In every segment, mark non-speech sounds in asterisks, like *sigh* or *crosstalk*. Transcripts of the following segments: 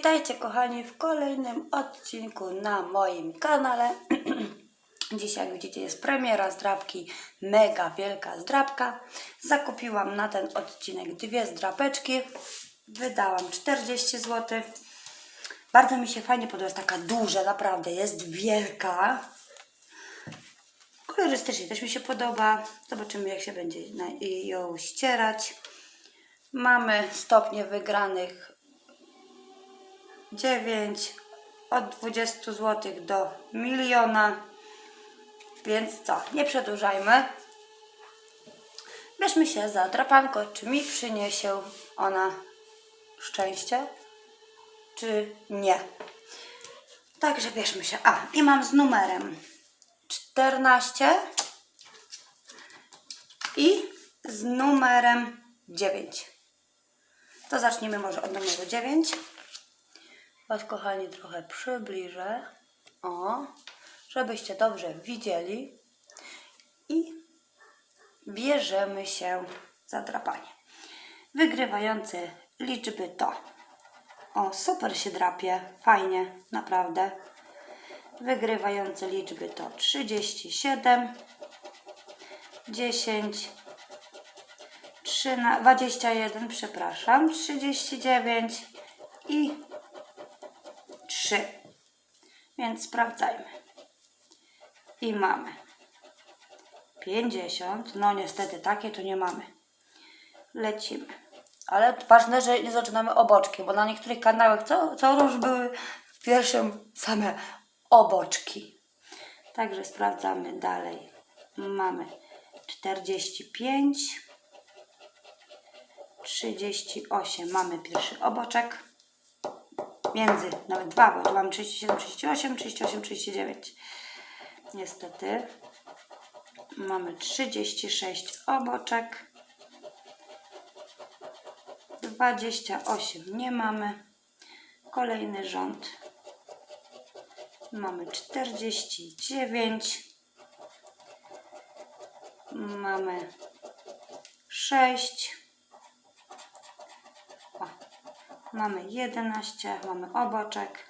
Witajcie kochani w kolejnym odcinku na moim kanale. *clears throat* Dzisiaj jak widzicie jest premiera zdrabki, mega wielka zdrabka. Zakupiłam na ten odcinek dwie zdrapeczki. Wydałam 40 zł. Bardzo mi się fajnie podoba, jest taka duża, naprawdę jest wielka. Kolorystycznie też mi się podoba. Zobaczymy jak się będzie ją ścierać. Mamy stopnie wygranych 9 od 20 zł do miliona. Więc co, nie przedłużajmy. Bierzmy się za drapanko, czy mi przyniesie ona szczęście, czy nie. Także bierzmy się. A, i mam z numerem 14 i z numerem 9. To zacznijmy może od numeru 9. Was, kochani, trochę przybliżę. O, żebyście dobrze widzieli. I bierzemy się za drapanie. Wygrywający liczby to. O, super się drapie. Fajnie, naprawdę. Wygrywające liczby to 37, 10, 13, 21, przepraszam, 39 i 3. Więc sprawdzajmy. I mamy 50. No niestety takie to nie mamy. Lecimy. Ale ważne, że nie zaczynamy oboczki, bo na niektórych kanałach co, co już były w pierwszym same oboczki. Także sprawdzamy dalej. Mamy 45, 38. Mamy pierwszy oboczek między, nawet dwa, bo tu mam 37, 38, 38, 39. Niestety mamy 36 oboczek, 28 nie mamy. Kolejny rząd mamy 49, mamy 6, o, Mamy 11, mamy oboczek.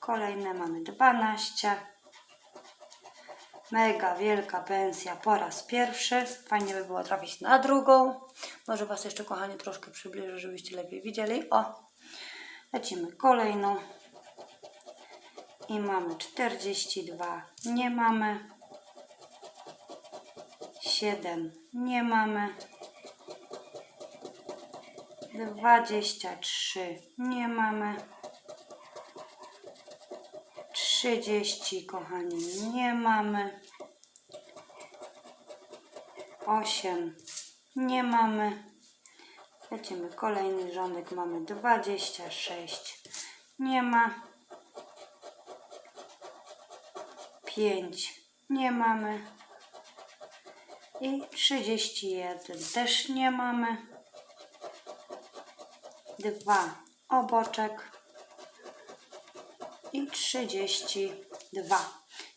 Kolejne mamy 12. Mega wielka pensja po raz pierwszy. Fajnie by było trafić na drugą. Może Was jeszcze, kochani, troszkę przybliżę, żebyście lepiej widzieli. O, lecimy kolejną. I mamy 42. Nie mamy. 7. Nie mamy. 23 nie mamy. 30 kochani nie mamy. 8 nie mamy. Lecimy kolejny rządek. Mamy 26 nie ma. 5 nie mamy. I 31 też nie mamy dwa oboczek i 32.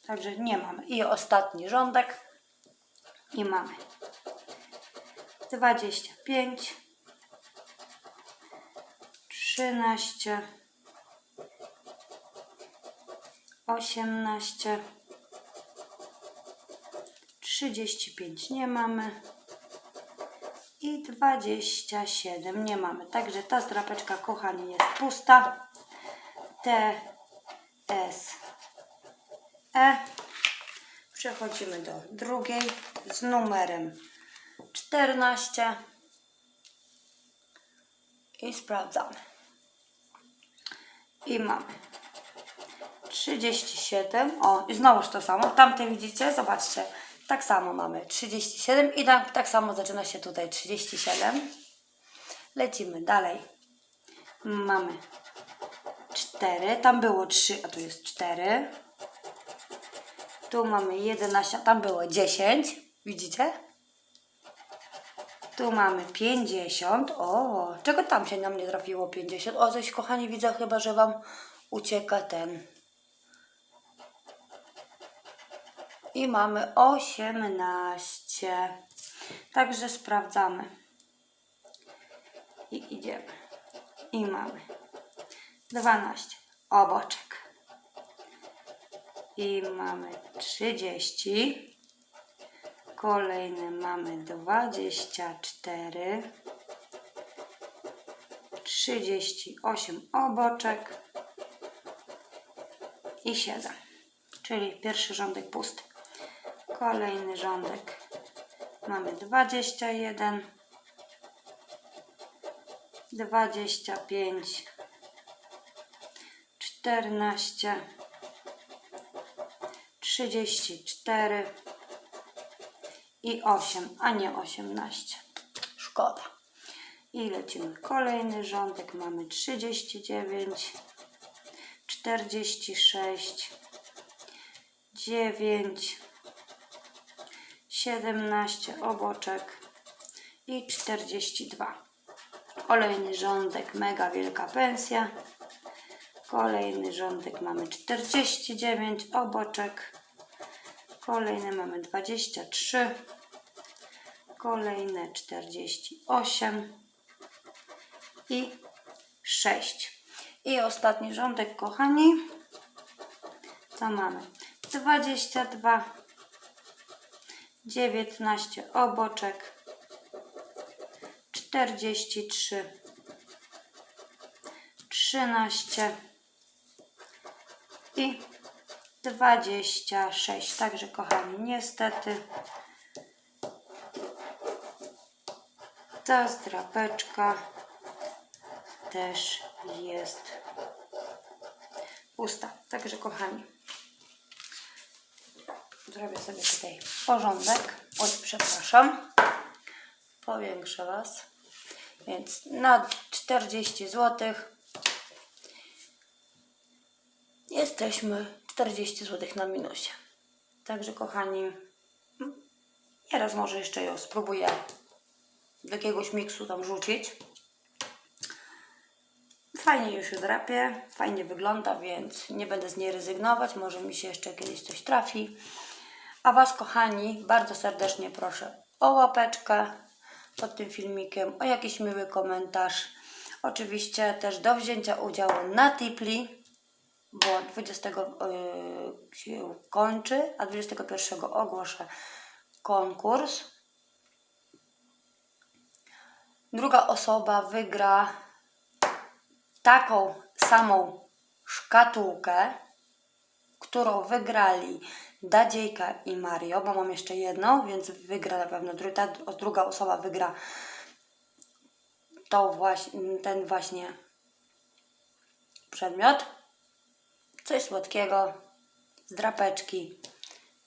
Także nie mamy. I ostatni rządek i mamy 25, 13, 18, 35 nie mamy i 27 nie mamy. Także ta zdrapeczka, kochani, jest pusta. T, S, E. Przechodzimy do drugiej z numerem 14 i sprawdzamy. I mamy 37. O, i znowuż to samo. Tamte widzicie? Zobaczcie. Tak samo mamy 37 i tak, tak samo zaczyna się tutaj 37. Lecimy dalej. Mamy 4. Tam było 3, a tu jest 4. Tu mamy 11, a tam było 10. Widzicie? Tu mamy 50. O, czego tam się nam nie trafiło 50? O, coś kochani widzę chyba, że Wam ucieka ten. I mamy 18. Także sprawdzamy. I idziemy. I mamy 12 oboczek. I mamy 30. Kolejny mamy 24. 38 oboczek i 7. Czyli pierwszy rządek pusty. Kolejny rządek mamy 21, 25, 14, 34 i 8, a nie 18. Szkoda. I lecimy kolejny rządek. Mamy 39, 46, 9, 17 oboczek i 42. Kolejny rządek, mega wielka pensja. Kolejny rządek mamy 49 oboczek. Kolejny mamy 23. Kolejne 48 i 6. I ostatni rządek, kochani. Co mamy? 22, 19 oboczek, 43, 13 i 26. Także, kochani, niestety ta zdrapeczka też jest pusta. Także, kochani, zrobię sobie tutaj porządek. Oj, przepraszam. Powiększę Was. Więc na 40 zł jesteśmy 40 zł na minusie. Także, kochani, mm, nieraz może jeszcze ją spróbuję do jakiegoś miksu tam rzucić. Fajnie już się drapie, fajnie wygląda, więc nie będę z niej rezygnować. Może mi się jeszcze kiedyś coś trafi. A Was, kochani, bardzo serdecznie proszę o łapeczkę pod tym filmikiem, o jakiś miły komentarz. Oczywiście też do wzięcia udziału na Tipli, bo 20 yy, się kończy, a 21 ogłoszę konkurs. Druga osoba wygra taką samą szkatułkę, którą wygrali Dadziejka i Mario, bo mam jeszcze jedną, więc wygra na pewno ta druga osoba wygra to właśnie, ten właśnie przedmiot. Coś słodkiego z drapeczki,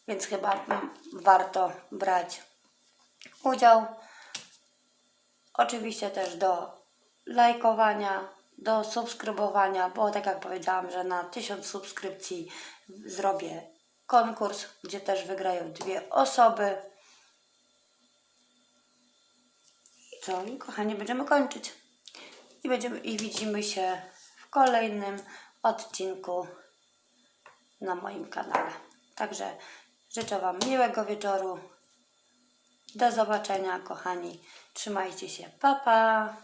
więc chyba mm, warto brać udział. Oczywiście też do lajkowania, do subskrybowania, bo tak jak powiedziałam, że na 1000 subskrypcji zrobię konkurs, gdzie też wygrają dwie osoby. I co? Kochani, będziemy kończyć. I, będziemy, I widzimy się w kolejnym odcinku na moim kanale. Także życzę Wam miłego wieczoru. Do zobaczenia, kochani. Trzymajcie się. Pa, pa.